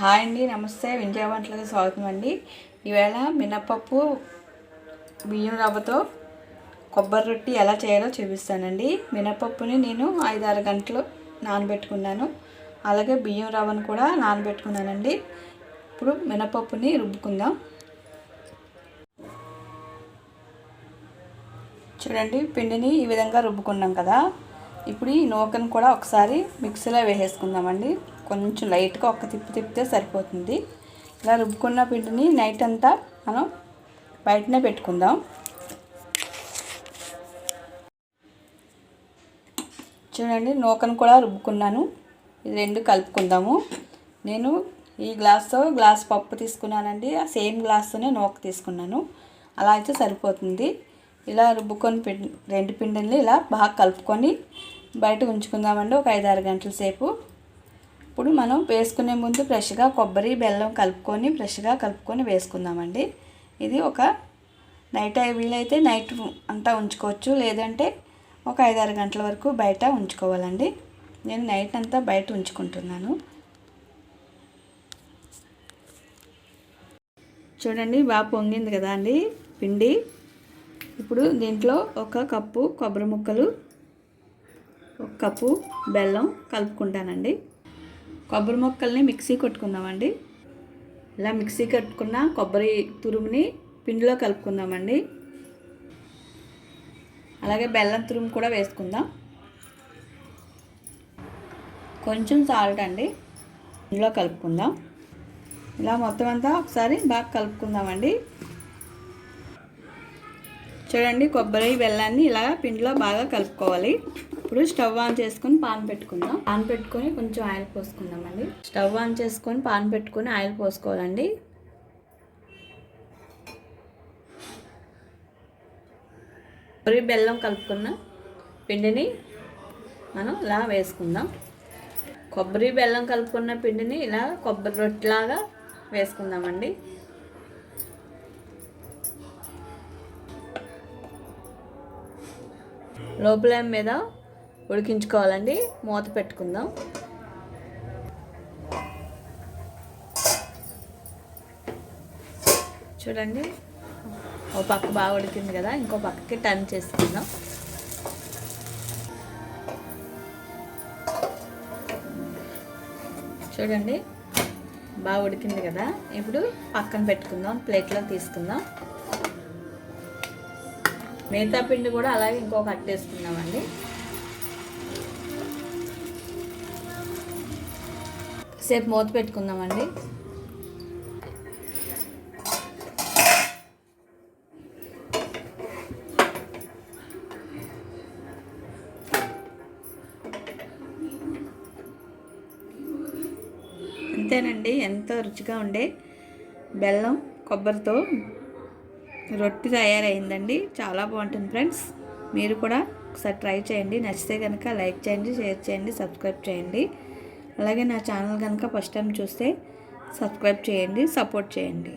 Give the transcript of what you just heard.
Hi అండి నమస్తే. వింజయ వంటలకు స్వాగతం అండి. ఈవేళ మినపప్పు బియ్యం రవ్వతో కొబ్బరి రొట్టి ఎలా చేయాలో చూపిస్తానండి. మినపప్పుని నేను ఐదారు గంటలు నానబెట్టుకున్నాను. అలాగే బియ్యం రవ్వను కూడా నానబెట్టుకున్నానండి. ఇప్పుడు మినపప్పుని రుబ్బుకుందాం. చూడండి పిండిని ఈ విధంగా రుబ్బుకున్నాం కదా. ఇప్పుడు ఈ నూకను కూడా ఒకసారి మిక్సీలో వేసేసుకుందామండి. కొంచెం లైట్గా ఒక్క తిప్పి తిప్పితే సరిపోతుంది. ఇలా రుబ్బుకున్న పిండిని నైట్ అంతా మనం బయటనే పెట్టుకుందాం. చూడండి నూకను కూడా రుబ్బుకున్నాను. ఇది రెండు కలుపుకుందాము. నేను ఈ గ్లాస్తో గ్లాస్ పప్పు తీసుకున్నానండి. ఆ సేమ్ గ్లాస్తోనే నూక తీసుకున్నాను. అలా అయితే సరిపోతుంది. ఇలా రుబ్బుకొని పిండి రెండు పిండిని ఇలా బాగా కలుపుకొని బయట ఉంచుకుందామండి. ఒక ఐదు ఆరు గంటల సేపు. ఇప్పుడు మనం వేసుకునే ముందు ఫ్రెష్గా కొబ్బరి బెల్లం కలుపుకొని ఫ్రెష్గా కలుపుకొని వేసుకుందామండి. ఇది ఒక నైట్ వీలైతే నైట్ అంతా ఉంచుకోవచ్చు. లేదంటే ఒక ఐదారు గంటల వరకు బయట ఉంచుకోవాలండి. నేను నైట్ అంతా బయట ఉంచుకుంటున్నాను. చూడండి బాగా పొంగింది కదా అండి పిండి. ఇప్పుడు దీంట్లో ఒక కప్పు కొబ్బరి ముక్కలు ఒక కప్పు బెల్లం కలుపుకుంటానండి. కొబ్బరి ముక్కల్ని మిక్సీ కొట్టుకుందామండి. ఇలా మిక్సీ కట్టుకున్న కొబ్బరి తురుముని పిండిలో కలుపుకుందామండి. అలాగే బెల్లం తురుము కూడా వేసుకుందాం. కొంచెం సాల్ట్ అండి ఇందులో కలుపుకుందాం. ఇలా మొత్తం అంతా ఒకసారి బాగా కలుపుకుందామండి. చూడండి కొబ్బరి బెల్లాన్ని ఇలా పిండిలో బాగా కలుపుకోవాలి. ఇప్పుడు స్టవ్ ఆన్ చేసుకొని పాన్ పెట్టుకుందాం. పాన్ పెట్టుకొని కొంచెం ఆయిల్ పోసుకుందామండి. స్టవ్ ఆన్ చేసుకొని పాన్ పెట్టుకొని ఆయిల్ పోసుకోవాలండి. కొబ్బరి బెల్లం కలుపుకున్న పిండిని మనం ఇలా వేసుకుందాం. కొబ్బరి బెల్లం కలుపుకున్న పిండిని ఇలా కొబ్బరి రొట్టెలాగా వేసుకుందామండి. లోపల మీద ఉడికించుకోవాలండి. మూత పెట్టుకుందాం. చూడండి. ఓ పక్క బాగా ఉడికింది కదా ఇంకో పక్కకి టర్న్ చేసుకుందాం. చూడండి బాగా ఉడికింది కదా. ఇప్పుడు పక్కన పెట్టుకుందాం ప్లేట్లో తీసుకుందాం. మిగతా పిండి కూడా అలాగే ఇంకొక అట్టేసుకుందామండి సేపు మూత పెట్టుకుందామండి. అంతేనండి ఎంతో రుచిగా ఉండే బెల్లం కొబ్బరితో రొట్టి తయారైందండి. చాలా బాగుంటుంది ఫ్రెండ్స్. మీరు కూడా ఒకసారి ట్రై చేయండి. నచ్చితే కనుక లైక్ చేయండి షేర్ చేయండి సబ్స్క్రైబ్ చేయండి. అలాగే నా ఛానల్ కనుక ఫస్ట్ టైం చూస్తే సబ్స్క్రైబ్ చేయండి సపోర్ట్ చేయండి.